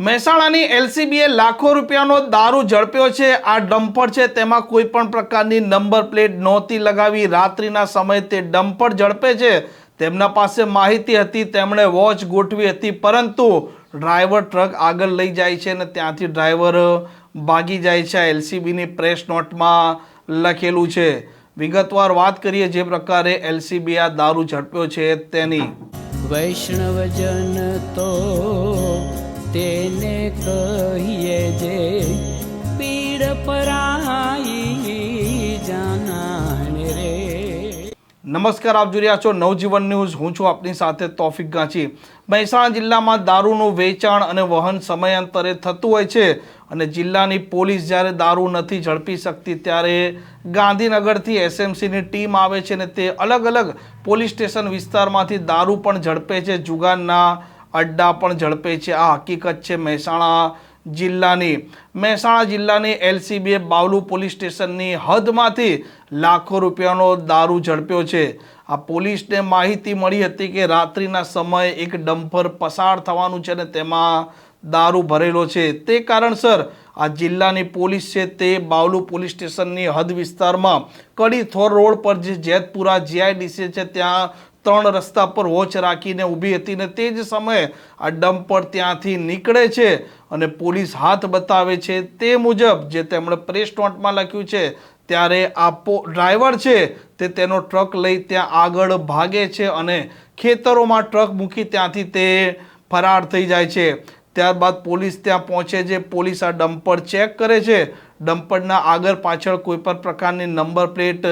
મહેસાણાની એલસીબીએ લાખો રૂપિયાનો દારૂ ઝડપ્યો છે. આ ડમ્પર છે. તેમાં કોઈ પણ પ્રકારની નંબર પ્લેટ નહોતી લગાવી. રાત્રિના સમયે તે ડમ્પર ઝડપે છે. તેમના પાસે માહિતી હતી. તેમણે વોચ ગોઠવી હતી. પરંતુ ડ્રાઈવર ટ્રક આગળ લઈ જાય છે અને ત્યાંથી ડ્રાઈવર ભાગી જાય છે. આ એલસીબીની પ્રેસ નોટમાં લખેલું છે. વિગતવાર વાત કરીએ જે પ્રકારે એલસીબી આ દારૂ ઝડપ્યો છે તેની. વૈષ્ણવજન તો તેને કહીએ જે પીડ પરાઈ જાનાને રે. નમસ્કાર, આપ જોઈ રહ્યા છો નવજીવન ન્યૂઝ. હું છું આપની સાથે તોફિક ગાંચી. મહેસાણા જિલ્લામાં દારૂનું વેચાણ અને વહન સમયાંતરે થતું હોય છે અને જિલ્લાની પોલીસ જ્યારે દારૂ નથી ઝડપી શકતી ત્યારે ગાંધીનગરથી એસએમસીની ટીમ આવે છે અને તે અલગ અલગ પોલીસ સ્ટેશન વિસ્તારમાંથી દારૂ પણ ઝડપે છે. જુગારના અડ્ડા પણ ઝડપે છે. આ હકીકત છે મહેસાણા જિલ્લાની. મહેસાણા જિલ્લાની એલસીબીએ બાવલુ પોલીસ સ્ટેશનની હદમાંથી લાખો રૂપિયાનો દારૂ ઝડપ્યો છે. આ પોલીસને માહિતી મળી હતી કે રાત્રિના સમયે એક ડમ્પર પસાર થવાનું છે અને તેમાં દારૂ ભરેલો છે. તે કારણસર આ જિલ્લાની પોલીસ છે તે બાવલુ પોલીસ સ્ટેશનની હદ વિસ્તારમાં કડી થોર રોડ પર જે જેતપુરા જીઆઈડીસી છે, ત્યાં ત્રણ રસ્તા પર વોચ રાખીને ઊભી હતી ને તે જ સમયે આ ડમ્પર ત્યાંથી નીકળે છે અને પોલીસ હાથ બતાવે છે તે મુજબ જે તેમણે પ્રેસ નોટમાં લખ્યું છે, ત્યારે આ ડ્રાઈવર છે તે તેનો ટ્રક લઈ ત્યાં આગળ ભાગે છે અને ખેતરોમાં ટ્રક મૂકી ત્યાંથી તે ફરાર થઈ જાય છે. ત્યારબાદ પોલીસ ત્યાં પહોંચે છે, પોલીસ આ ડમ્પર ચેક કરે છે. ડમ્પરના આગળ પાછળ કોઈ પણ પ્રકારની નંબર પ્લેટ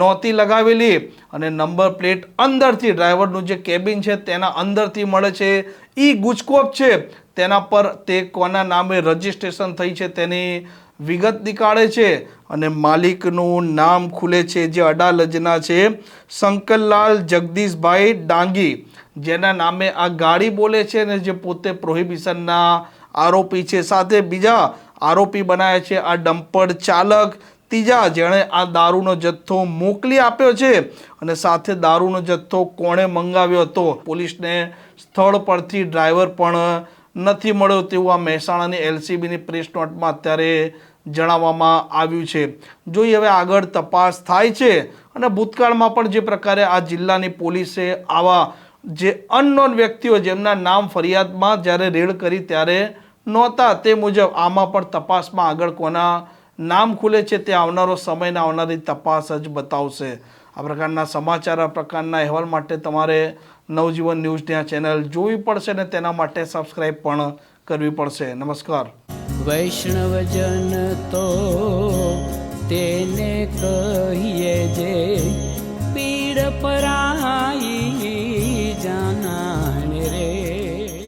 નહોતી લગાવેલી અને નંબર પ્લેટ અંદરથી ડ્રાઈવરનું જે કેબિન છે તેના અંદરથી મળે છે. એ ગુજકોપ છે, તેના પર તે કોના નામે રજિસ્ટ્રેશન થઈ છે તેની વિગત નીકાળે છે અને માલિકનું નામ ખુલે છે જે અડાલજના છે. શંકરલાલ જગદીશભાઈ ડાંગી, જેના નામે આ ગાડી બોલે છે અને જે પોતે પ્રોહિબિશનના આરોપી છે. સાથે બીજા આરોપી બનાવ્યા છે, આ ડમ્પર ચાલક ત્રીજા જેણે આ દારૂનો જથ્થો મોકલી આપ્યો છે અને સાથે દારૂનો જથ્થો કોણે મંગાવ્યો હતો? પોલીસને સ્થળ પરથી ડ્રાઈવર પણ નથી મળ્યો તેવું આ મહેસાણાની એલસીબીની પ્રેસ નોટમાં અત્યારે જણાવવામાં આવ્યું છે. જોઈએ હવે આગળ તપાસ થાય છે અને ભૂતકાળમાં પણ જે પ્રકારે આ જિલ્લાની પોલીસે આવા જે અનનોન વ્યક્તિઓ જેમના નામ ફરિયાદમાં જ્યારે રેડ કરી ત્યારે નહોતા. તે મુજબ આમાં પણ તપાસમાં આગળ કોના નામ ખુલે છે તે આવનારો સમયને આવનારી તપાસ જ બતાવશે. આ પ્રકારના સમાચાર, આ પ્રકારના અહેવાલ માટે તમારે નવજીવન ન્યૂઝની આ ચેનલ જોવી પડશે ને તેના માટે સબસ્ક્રાઈબ પણ કરવી પડશે. નમસ્કાર. વૈષ્ણવજન તો તેને કહીએ જે પીડ પરાઈ